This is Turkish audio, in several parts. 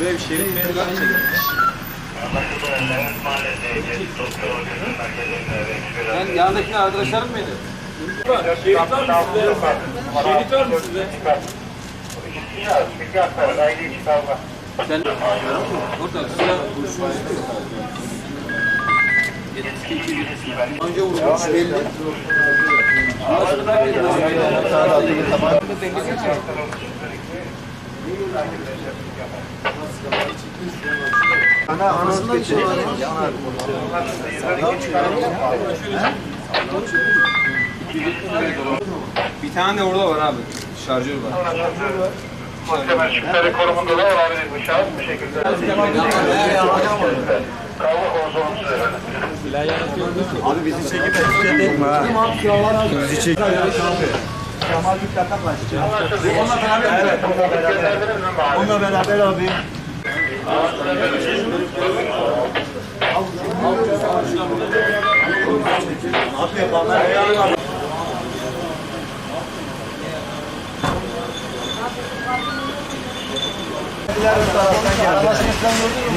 Buraya bir şerit mevzuat çekilmiş. Sen yanındaki arkadaşların mıydı? Şerit var mı sizde? Şerit var mı sizde? Sen orada sıra kurşun Önce vurulmuş belli. Ana şey var. Bir tane de orada var abi. Şarjör var. Muhtemelen şüpheli konumunda da olabilir bu şahıs bu şekilde. Kavga konusu olumsuz efendim. Abi bizi çekip etkiledik mi ha? Bizi çekip Kemal Türk'ten başlayacağız. Onunla beraber evet. Mi bari? Onunla beraber abi. Yapıyor bana?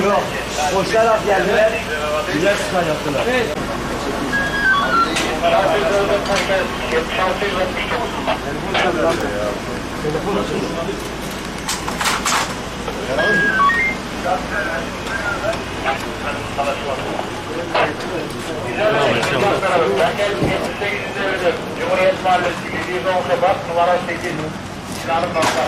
Yok. Koşarak geldiler. Güzel sıkar yaptılar. 76 169. Ben geldim 78 devredim. Cumhuriyet Mahallesi 710 sokak numara 8. Silahın nokta.